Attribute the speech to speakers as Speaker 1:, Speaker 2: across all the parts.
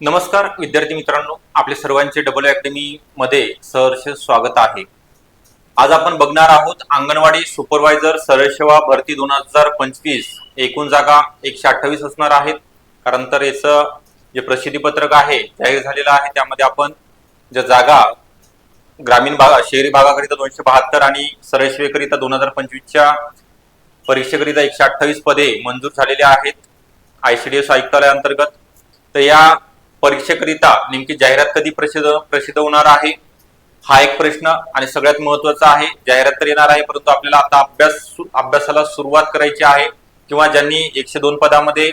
Speaker 1: नमस्कार विद्यार्थी मित्रांनो. आपले सर्वांचे डबल अकॅडमी मध्ये सहर्ष स्वागत आहे. आज आपण बघणार आहोत अंगणवाडी सुपरवायझर सरसेवा भरती दोन हजार पंचवीस. एकूण जागा एकशे अठ्ठावीस असणार आहेत. कारण तर याचं जे प्रसिद्धीपत्रक आहे जाहीर झालेलं आहे त्यामध्ये आपण ज्या जागा ग्रामीण भागा शहरी भागाकरिता दोनशे बहात्तर आणि सरसेवेकरिता दोन हजार पंचवीसच्या परीक्षेकरिता एकशे अठ्ठावीस पदे मंजूर झालेले आहेत. आयसीडीएस आयुक्तालयाअंतर्गत. तर या परीक्षेकरिता नेमकी जाहिरात कधी प्रसिद्ध प्रसिद्ध होणार आहे? हा एक प्रश्न आणि सगळ्यात महत्त्वाचा आहे जाहिरात तर येणार आहे परंतु आपल्याला आता अभ्यास अभ्यासाला सुरुवात करायची आहे किंवा ज्यांनी एकशे दोन पदामध्ये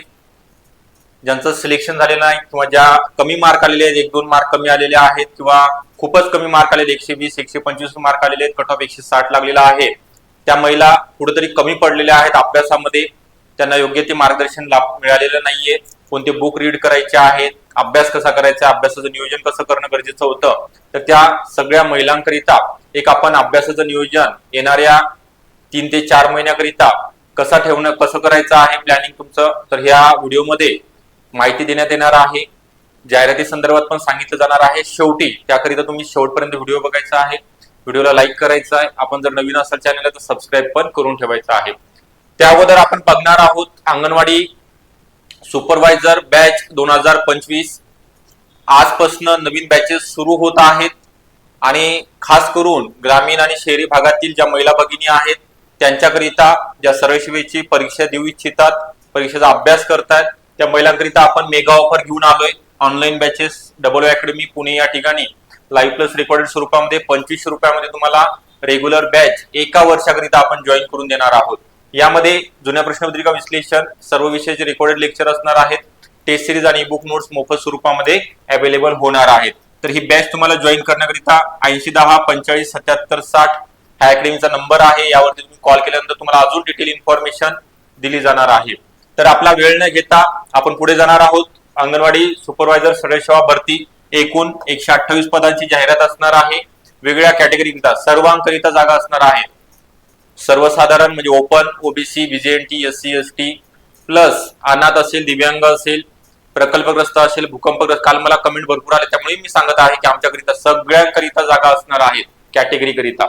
Speaker 1: ज्यांचं सिलेक्शन झालेलं नाही किंवा ज्या कमी मार्क आलेले आहेत एक दोन मार्क कमी आलेले आहेत किंवा खूपच कमी मार्क आलेले एकशे वीस एकशे पंचवीस मार्क आलेले आहेत कट ऑफ एकशे साठ लागलेला आहे. त्या महिला कुठेतरी कमी पडलेल्या आहेत अभ्यासामध्ये त्यांना योग्य ते मार्गदर्शन लाभ मिळालेलं नाहीये. कोणते बुक रीड करायचे आहेत अभ्यास कसा करायचा अभ्यासाचं नियोजन कसं करणं गरजेचं होतं तर त्या सगळ्या महिलांकरिता एक आपण अभ्यासाचं नियोजन येणाऱ्या तीन ते चार महिन्याकरिता कसा ठेवणं कसं करायचं आहे प्लॅनिंग तुमचं तर ह्या व्हिडिओमध्ये माहिती देण्यात येणार आहे. जाहिराती संदर्भात पण सांगितलं जाणार आहे. शेवटी त्याकरिता तुम्ही शेवटपर्यंत व्हिडिओ बघायचा आहे. व्हिडिओला लाईक करायचा आहे. आपण जर नवीन असाल चॅनलला तर सबस्क्राईब पण करून ठेवायचं आहे. त्या अगोदर आपण बघणार आहोत अंगणवाडी सुपरवायझर बॅच दोन हजार पंचवीस आजपासून नवीन बॅचेस सुरू होत आहेत. आणि खास करून ग्रामीण आणि शहरी भागातील ज्या महिला भगिनी आहेत त्यांच्याकरिता ज्या सरळशिवेची परीक्षा देऊ इच्छितात परीक्षेचा अभ्यास करतायत त्या महिलांकरिता आपण मेगा ऑफर घेऊन आलोय. Online batches double academy Pune या ठिकाणी. लाईव्ह प्लस रेकॉर्डेड स्वरूपामध्ये पंचवीसशे रुपयामध्ये तुम्हाला रेग्युलर बॅच एका वर्षाकरिता आपण जॉईन करून देणार आहोत. यामध्ये जुन्या प्रश्नपत्रिका विश्लेषण सर्व विषयाचे रेकॉर्डेड लेक्चर असणार आहेत. टेस्ट सिरीज आणि बुक नोट्स मोफत स्वरूपामध्ये अवेलेबल होणार आहेत. तर ही बॅच तुम्हाला जॉईन करण्याकरिता ऐंशी दहा पंचेचाळीस सत्याहत्तर साठ हा अकॅडमीचा नंबर आहे. यावरती तुम्ही कॉल केल्यानंतर तुम्हाला अजून डिटेल इन्फॉर्मेशन दिली जाणार आहे. तर आपला वेळ न घेता आपण पुढे जाणार आहोत. अंगणवाडी सुपरवायझर सदस्यवा भरती एकूण एकशे अठ्ठावीस पदांची जाहिरात असणार आहे. वेगळ्या कॅटेगरीकरिता सर्वांकरिता जागा असणार आहेत सर्वसाधारण म्हणजे open OBC BJNT S C S T plus अनाथ असेल दिव्यांग असेल प्रकल्पग्रस्त असेल भूकंपग्रस्त काल मला कमेंट भरपूर आले त्यामुळे मी सांगत आहे की आमच्याकरिता सगळ्यांकरिता जागा असणार आहेत कॅटेगरी करिता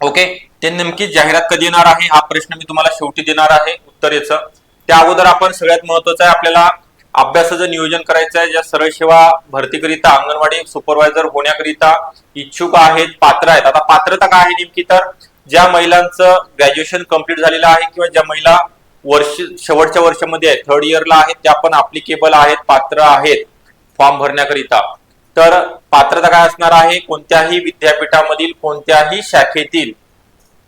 Speaker 1: ओके? ते नेमकी जाहिरात कधी येणार आहे? हा प्रश्न मी तुम्हाला शेवटी देणार आहे उत्तरेचं त्या अगोदर आपण सगळ्यात महत्वाचं आहे आपल्याला अभ्यासाचं नियोजन करायचं आहे ज्या सरळ सेवा भरतीकरिता अंगणवाडी सुपरवायझर होण्याकरिता इच्छुक आहेत पात्र आहेत. आता पात्रता काय आहे नेमकी तर? ज्या महिलांचं ग्रॅज्युएशन कंप्लीट झालेलं आहे किंवा ज्या महिला वर्ष शेवटच्या वर्षामध्ये आहे थर्ड इयरला आहेत त्या पण अप्लिकेबल आहेत पात्र आहेत फॉर्म भरण्याकरिता. तर पात्रता काय असणार आहे? कोणत्याही विद्यापीठामधील कोणत्याही शाखेतील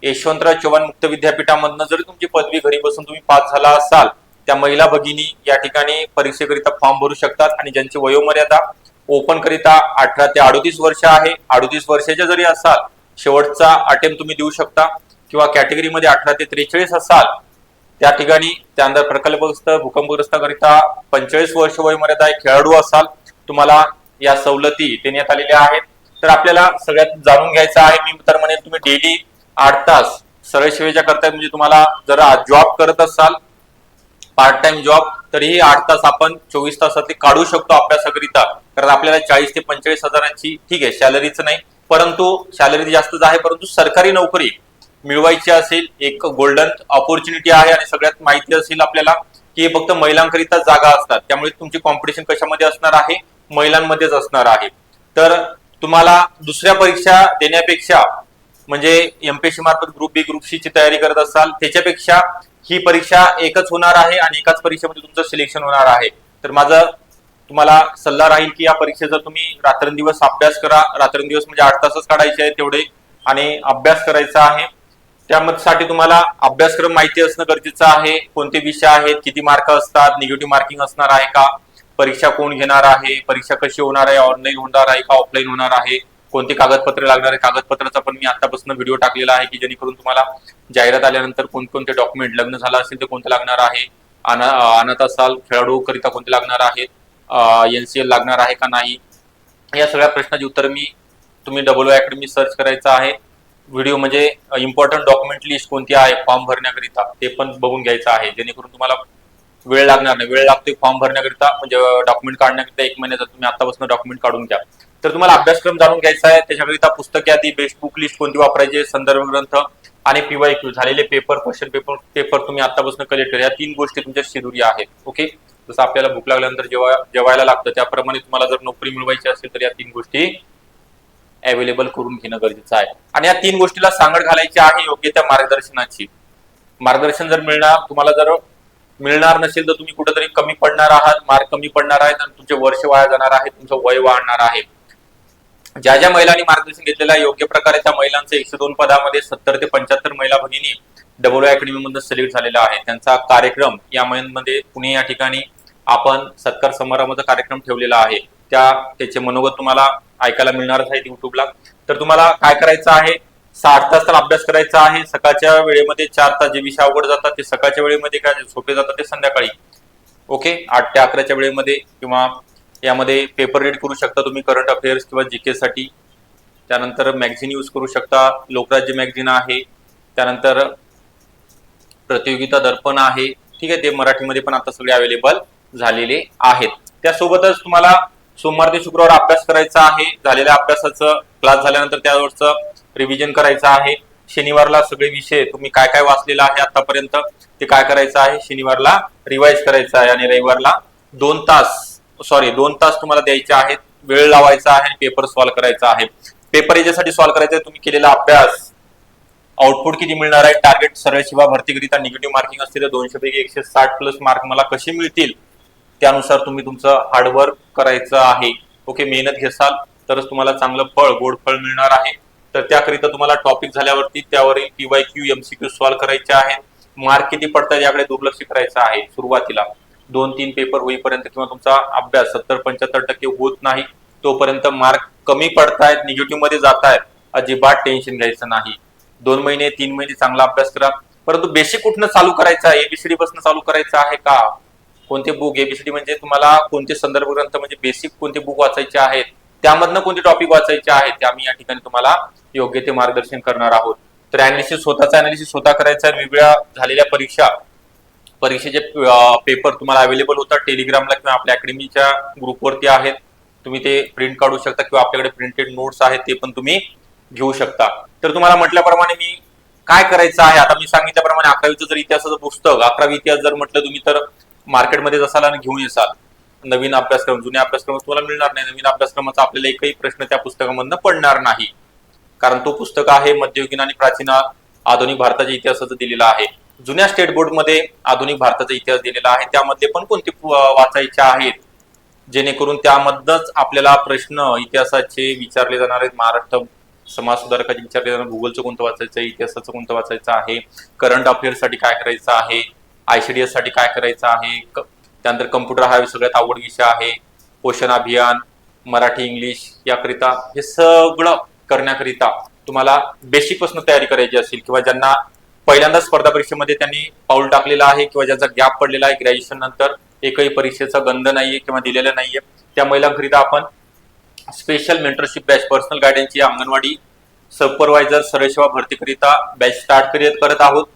Speaker 1: यशवंतराव चव्हाण मुक्त विद्यापीठामधनं जरी तुमची पदवी घरी बसून तुम्ही पास झाला असाल त्या महिला भगिनी या ठिकाणी परीक्षेकरिता फॉर्म भरू शकतात आणि ज्यांची वयोमर्यादा ओपन करिता अठरा ते अडोतीस वर्ष आहे अडोतीस वर्षाच्या जरी असाल शेवटचा अटेम्प्ट तुम्ही देऊ शकता. किंवा कॅटेगरीमध्ये अठरा ते त्रेचाळीस असाल त्या ठिकाणी त्यानंतर प्रकल्पग्रस्त भूकंपग्रस्ताकरिता पंचेचाळीस वर्ष वयमर्यादा एक खेळाडू असाल तुम्हाला या सवलती देण्यात आलेल्या आहेत. तर आपल्याला सगळ्यात जाणून घ्यायचं आहे मी तर म्हणेन तुम्ही डेली आठ तास सरळ सेवेच्या करताय म्हणजे तुम्हाला जर जॉब करत असाल पार्ट टाइम जॉब तरीही आठ तास आपण चोवीस तासातले काढू शकतो अभ्यासाकरिता. कारण आपल्याला चाळीस ते पंचेचाळीस हजारांची ठीक आहे सॅलरीच नाही परंतु सॅलरी जास्तच आहे परंतु सरकारी नोकरी मिळवायची असेल एक गोल्डन ऑपॉर्च्युनिटी आहे आणि सगळ्यात माहिती असेल आपल्याला की फक्त महिलांकरिता जागा असतात. त्यामुळे तुमची कॉम्पिटिशन कशामध्ये असणार आहे? महिलांमध्येच असणार आहे. तर तुम्हाला दुसऱ्या परीक्षा देण्यापेक्षा म्हणजे एमपीएससी मार्फत ग्रुप बी ग्रुप सी ची तयारी करत असाल त्याच्यापेक्षा ही परीक्षा एकच होणार आहे आणि एकाच परीक्षेमध्ये तुमचं सिलेक्शन होणार आहे. तर माझं तुम्हाला सल्ला राहील की या परीक्षेचा तुम्ही रात्रंदिवस अभ्यास करा. रात्रंदिवस म्हणजे आठ तासच काढायचे आहे तेवढे आणि अभ्यास करायचा आहे. त्यासाठी तुम्हाला अभ्यासक्रम माहिती असणं गरजेचं आहे. कोणते विषय आहेत किती मार्क असतात निगेटिव्ह मार्किंग असणार आहे का परीक्षा कोण घेणार आहे परीक्षा कशी होणार आहे ऑनलाईन होणार आहे का ऑफलाईन होणार आहे कोणते कागदपत्र लागणार आहे कागदपत्राचा पण मी आतापासून व्हिडिओ टाकलेला आहे की जेणेकरून तुम्हाला जाहिरात आल्यानंतर कोणकोणते डॉक्युमेंट लग्न झालं असेल ते कोणतं लागणार आहे अना अनाथ असाल खेळाडू करिता कोणते लागणार आहेत एनसीएल लागणार आहे का नाही? या सगळ्या प्रश्नाची उत्तर मी तुम्ही डबल अकॅडमी सर्च करायचं आहे. व्हिडिओ म्हणजे इम्पॉर्टंट डॉक्युमेंट लिस्ट कोणती आहे? फॉर्म भरण्याकरिता. ते पण बघून घ्यायचं आहे. जेणेकरून तुम्हाला वेळ लागणार नाही. वेळ लागतोय फॉर्म भरण्याकरिता म्हणजे डॉक्युमेंट काढण्याकरिता एक महिन्याचा तुम्ही आतापासून डॉक्युमेंट काढून घ्या. तर तुम्हाला अभ्यासक्रम जाणून घ्यायचा आहे. त्याच्याकरिता पुस्तके आधी बेस्ट बुक लिस्ट कोणती वापरायची संदर्भ ग्रंथ आणि पीवाय क्यू झालेले पेपर क्वेश्चन पेपर पेपर तुम्ही आतापासून कलेक्ट करा. या तीन गोष्टी तुमच्या शिदुरी आहेत. ओके जसं आपल्याला भूक लागल्यानंतर जेव्हा जेवायला लागतं त्याप्रमाणे तुम्हाला जर नोकरी मिळवायची असेल तर या तीन गोष्टी अवेलेबल करून घेणं गरजेचं आहे. आणि या तीन गोष्टीला सांगड घालायची आहे योग्य त्या मार्गदर्शनाची. मार्गदर्शन जर मिळणार तुम्हाला जर मिळणार नसेल तर तुम्ही कुठेतरी कमी पडणार आहात मार्क कमी पडणार आहेत आणि तुमचे वर्ष वाया जाणार आहे तुमचं वय वाढणार आहे. ज्या ज्या महिलांनी मार्गदर्शन घेतलेलं आहे योग्य प्रकारे त्या महिलांचं एकशे दोन पदामध्ये सत्तर ते पंच्याहत्तर महिला भगिनी डब्ल्यू अकॅडमी मधून सिलेक्ट झालेला आहे त्यांचा कार्यक्रम या महिन्यामध्ये पुणे या ठिकाणी आपण सत्कार समारंभाचा कार्यक्रम ठेवलेला आहे. त्या त्याचे मनोगत तुम्हाला ऐकायला मिळणारच आहे युट्यूबला तर तुम्हाला काय करायचं आहे? साठ तास तर अभ्यास करायचा आहे. सकाळच्या वेळेमध्ये चार तास जे विषय अवघड जातात ते सकाळच्या वेळेमध्ये काय सोपे जातात ते संध्याकाळी. ओके आठ ते अकराच्या वेळेमध्ये किंवा यामध्ये पेपर रीड करू शकता तुम्ही करंट अफेअर्स किंवा जीके साठी. त्यानंतर मॅगझिन यूज करू शकता. लोकराज्य मॅगझिन आहे. त्यानंतर प्रतियोगिता दर्पण आहे. ठीक आहे? ते मराठीमध्ये पण आता सगळे अवेलेबल झालेले आहेत. त्यासोबतच तुम्हाला सोमवार ते शुक्रवार अभ्यास करायचा आहे. झालेल्या अभ्यासाचं क्लास झाल्यानंतर त्यावरचं रिव्हिजन करायचं आहे. शनिवारला सगळे विषय तुम्ही काय काय वाचलेला आहे आतापर्यंत ते काय करायचं आहे? शनिवारला रिवाइज करायचं आहे आणि रविवारला दोन तास सॉरी दोन तास तुम्हाला द्यायचे आहेत. वेळ लावायचा आहे पेपर सॉल्व्ह करायचा आहे. पेपर याच्यासाठी सॉल्व्ह करायचा आहे तुम्ही केलेला अभ्यास. आउटपुट किती मिळणार आहे? टार्गेट सरळ शिवा भरतीकरिता निगेटिव्ह मार्किंग असतील तर दोनशे पैकी एकशे साठ प्लस मार्क मला कसे मिळतील? त्यानुसार तुम्ही तुमचं हार्डवर्क करायचं आहे. ओके मेहनत घेसाल तरच तुम्हाला चांगलं फळ गोड फळ मिळणार आहे. तर त्याकरिता तुम्हाला टॉपिक झाल्यावरती त्यावरील पीवाय क्यू एमसीक्यू सॉल्व्ह करायचे आहेत मार्क किती पडतात याकडे दुर्लक्ष करायचं आहे सुरुवातीला. दोन तीन पेपर होईपर्यंत किंवा तुमचा अभ्यास सत्तर पंच्याहत्तर टक्के होत नाही तोपर्यंत मार्क कमी पडतायत निगेटिव्हमध्ये जात आहेत अजिबात टेन्शन घ्यायचं नाही. दोन महिने तीन महिने चांगला अभ्यास करा. परंतु बेसिक कुठनं चालू करायचं आहे? एबीसीडी पासून चालू करायचं आहे का? कोणते बुक एबीसीडी म्हणजे तुम्हाला कोणते संदर्भ ग्रंथ म्हणजे बेसिक कोणते बुक वाचायचे आहेत त्यामधनं कोणते टॉपिक वाचायचे आहेत ते आम्ही या ठिकाणी तुम्हाला योग्य ते मार्गदर्शन करणार आहोत. तर अनालिसिस स्वतःचा अनालिसिस स्वतः करायचा वेगवेगळ्या झालेल्या परीक्षा परीक्षेचे पेपर तुम्हाला अवेलेबल होतात टेलिग्रामला किंवा आपल्या अकॅडमीच्या ग्रुपवरती आहेत. तुम्ही ते प्रिंट काढू शकता किंवा आपल्याकडे प्रिंटेड नोट्स आहेत ते पण तुम्ही घेऊ शकता. तर तुम्हाला म्हटल्याप्रमाणे मी काय करायचं आहे? आता मी सांगितल्याप्रमाणे अकरावीचं जर इतिहासाचं पुस्तक अकरावी इतिहास जर म्हटलं तुम्ही तर मार्केटमध्ये जसाल आणि घेऊन येसाल नवीन अभ्यासक्रम जुन्या अभ्यासक्रम तुम्हाला मिळणार नाही. नवीन अभ्यासक्रमाचा आपल्याला एकही प्रश्न त्या पुस्तकामधनं पडणार नाही. कारण तो पुस्तक आहे मध्ययुगीन आणि प्राचीन आधुनिक भारताच्या इतिहासाचं दिलेलं आहे. जुन्या स्टेट बोर्डमध्ये आधुनिक भारताचा इतिहास दिलेला आहे. त्यामध्ये पण कोणते वाचायचे आहेत? जेणेकरून त्यामधनच आपल्याला प्रश्न इतिहासाचे विचारले जाणार आहेत. महाराष्ट्र समाज सुधारकाचे विचारले जाणार. भूगोलचं कोणतं वाचायचं आहे? इतिहासाचं कोणतं वाचायचं आहे? करंट अफेअर्ससाठी काय करायचं आहे? आयसीडीएससाठी काय करायचं आहे? त्यानंतर कम्प्युटर हा सगळ्यात आवड विषय आहे. पोषण अभियान मराठी इंग्लिश याकरिता हे सगळं करण्याकरिता तुम्हाला बेसिकपासून तयारी करायची असेल किंवा ज्यांना पहिल्यांदा स्पर्धा परीक्षेमध्ये त्यांनी पाऊल टाकलेलं आहे किंवा ज्यांचा गॅप पडलेला आहे ग्रॅज्युएशन नंतर एकही परीक्षेचा गंध नाहीये किंवा दिलेला नाहीये त्या महिलांकरिता आपण स्पेशल मेंटरशिप बॅच पर्सनल गायडन्सची अंगणवाडी सुपरवायझर सरसेवा भरतीकरिता बॅच स्टार्ट करत आहोत.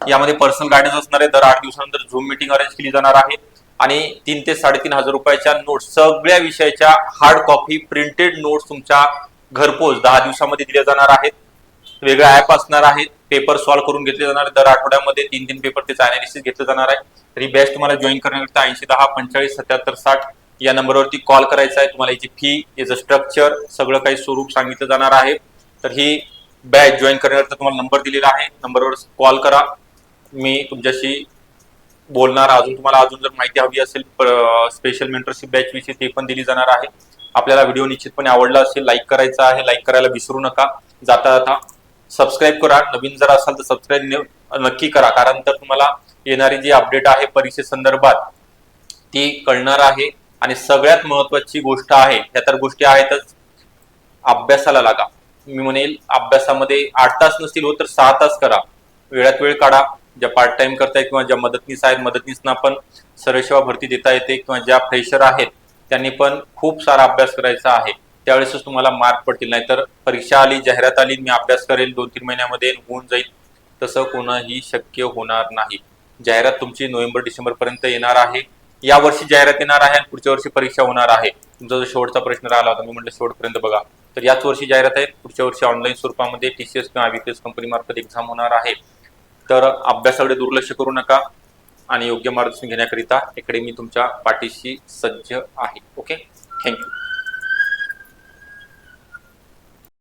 Speaker 1: यामध्ये पर्सनल गायडन्स असणार आहे. दर आठ दिवसानंतर झूम मिटिंग अरेंज केली जाणार आहे. आणि तीन ते साडेतीन हजार रुपयाच्या नोट्स सगळ्या विषयाच्या हार्ड कॉपी प्रिंटेड नोट्स तुमच्या घरपोच दहा दिवसामध्ये दिल्या जाणार आहेत. वेगळ्या ऍप असणार आहेत पेपर सॉल्व्ह करून घेतले जाणार आहेत. दर आठवड्यामध्ये तीन तीन पेपर त्याचं अनालिसिस घेतलं जाणार आहे. तरी बॅच तुम्हाला जॉईन करण्याकरिता ऐंशी दहा पंचेचाळीस सत्याहत्तर साठ या नंबरवरती कॉल करायचा आहे. तुम्हाला याची फी याचं स्ट्रक्चर सगळं काही स्वरूप सांगितलं जाणार आहे. तर ही बॅच जॉईन करण्याकरिता तुम्हाला नंबर दिलेला आहे. नंबरवर कॉल करा. मी तुमच्याशी बोलणार. अजून तुम्हाला अजून जर माहिती हवी असेल स्पेशल मेंटरशिप बॅच विषयी ते पण दिली जाणार आहे. आपल्याला व्हिडिओ निश्चितपणे आवडला असेल लाईक करायचा आहे लाईक करायला विसरू नका. जाता जाता सबस्क्राईब करा. नवीन जर असाल तर सबस्क्राईब नक्की करा. कारण तर तुम्हाला येणारी जी अपडेट आहे परीक्षे संदर्भात ती कळणार आहे. आणि सगळ्यात महत्वाची गोष्ट आहे ह्या तर गोष्टी आहेतच अभ्यासाला लागा. मी म्हणेल अभ्यासामध्ये आठ तास नसतील हो तर सहा तास करा. वेळात वेळ काढा. ज्या पार्ट टाइम करतायत किंवा ज्या मदतनीस आहेत मदतनीसना पण सरसेवा भरती देता येते किंवा ज्या फ्रेशर आहेत त्यांनी पण खूप सारा अभ्यास करायचा आहे. त्यावेळेसच तुम्हाला मार्क पडतील. नाहीतर परीक्षा आली जाहिरात आली मी अभ्यास करेल दोन तीन महिन्यामध्ये होऊन जाईल. तसं कोणही शक्य होणार नाही. जाहिरात तुमची नोव्हेंबर डिसेंबर पर्यंत येणार आहे. या वर्षी जाहिरात येणार आहे आणि पुढच्या वर्षी परीक्षा होणार आहे. तुमचा जो शेवटचा प्रश्न राहिला होता मी म्हटलं शेवटपर्यंत बघा. तर याच वर्षी जाहिरात आहे पुढच्या वर्षी ऑनलाईन स्वरूपामध्ये टी सी एस किंवा आय बी पी एस कंपनीमार्फत एक्झाम होणार आहे. तर अभ्यासाकडे दुर्लक्ष करू नका आणि योग्य मार्गदर्शन घेण्याकरिता इकडे मी तुमच्या पाठीशी सज्ज आहे. Okay thank you